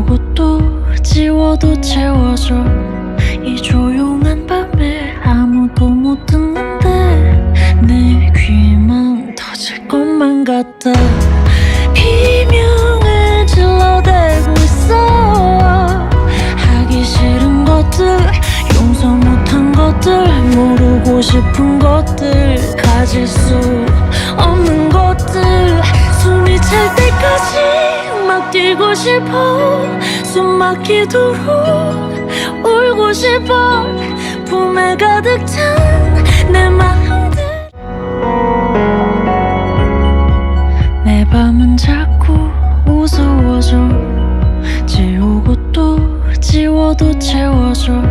아무것도 지워도 채워져 이 조용한 밤에 아무도 못 듣는데 내 귀만 터질 것만 같아. 비명을 질러대고 있어. 하기 싫은 것들 용서 못한 것들 모르고 싶은 것들 가질 수 없는 것들. 숨이 찰 때까지 막 뛰고 싶어 숨 막히도록 울고 싶어. 품에 가득 찬 내 마음들. 내 밤은 자꾸 우스워져. 지우고 또 지워도 채워져.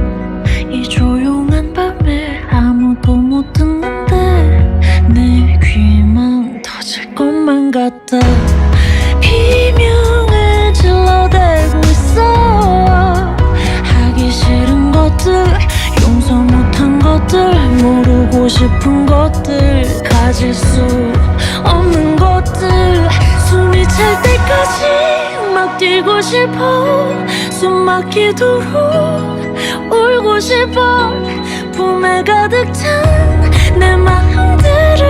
이 조용한 밤에 아무도 못 듣는데 내 귀만 터질 것만 같아 모르고 싶은 것들 가질 수 없는 것들. 숨이 찰 때까지 막 뛰고 싶어. 숨 막히도록 울고 싶어. 품에 가득 찬 내 마음들을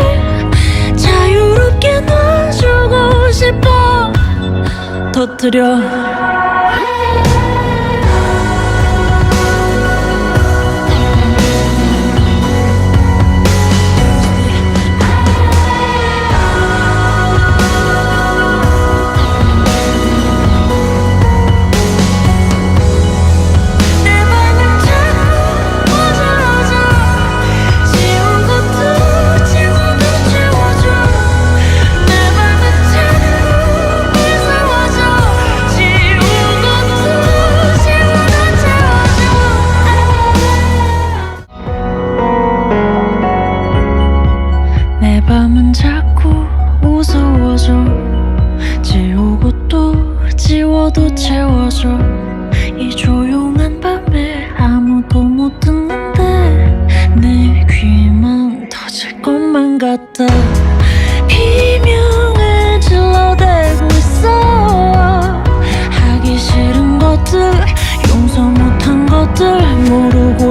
자유롭게 놔주고 싶어. 터뜨려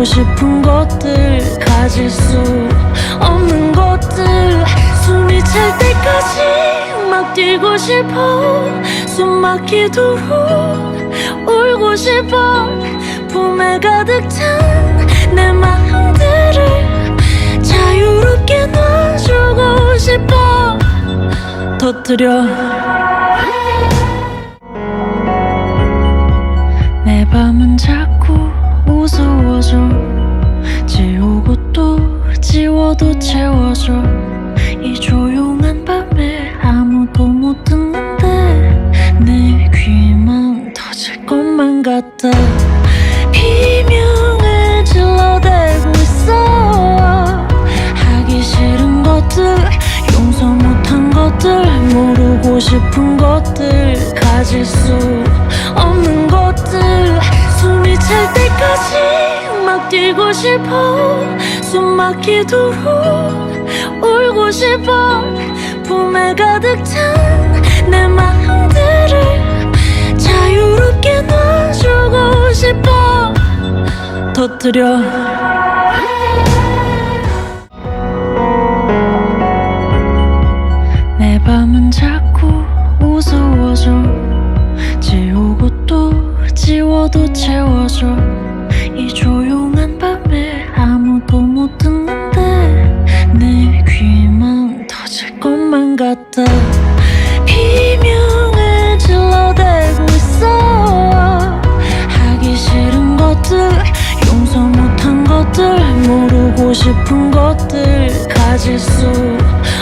싶은 것들 가질 수 없는 것들. 숨이 찰 때까지 막 뛰고 싶어. 숨 막히도록 울고 싶어. 품에 가득 찬 내 마음들을 자유롭게 놔주고 싶어. 터뜨려. 내 밤은 자꾸 우스워져. 지우고 또 지워도 채워져 이 조용한 밤에 아무도 못 듣는데 내 귀만 터질 것만 같아. 비명을 질러대고 있어. 하기 싫은 것들 용서 못한 것들 모르고 싶은 것들 가질 수 없는 것들. 숨이 찰때 까지 막 뛰고 싶어. 숨 막히도록 울고 싶어. 품에 가득 찬 내 마음들을 자유롭게 놔주고 싶어. 터뜨려. 내 밤은 자꾸 우스워져. 지우고 또 지워도 채워져 이 조용한 밤에 아무도 못 듣는데 내 귀만 터질 것만 같아. 비명을 질러대고 있어. 하기 싫은 것들 용서 못한 것들 모르고 싶은 것들 수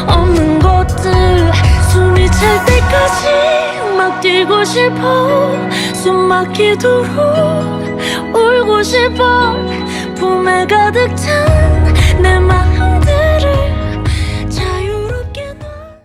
없는 것들. 숨이 찰 때까지 막 뛰고 싶어. 숨 막히도록 울고 싶어. 품에 가득 찬 내 마음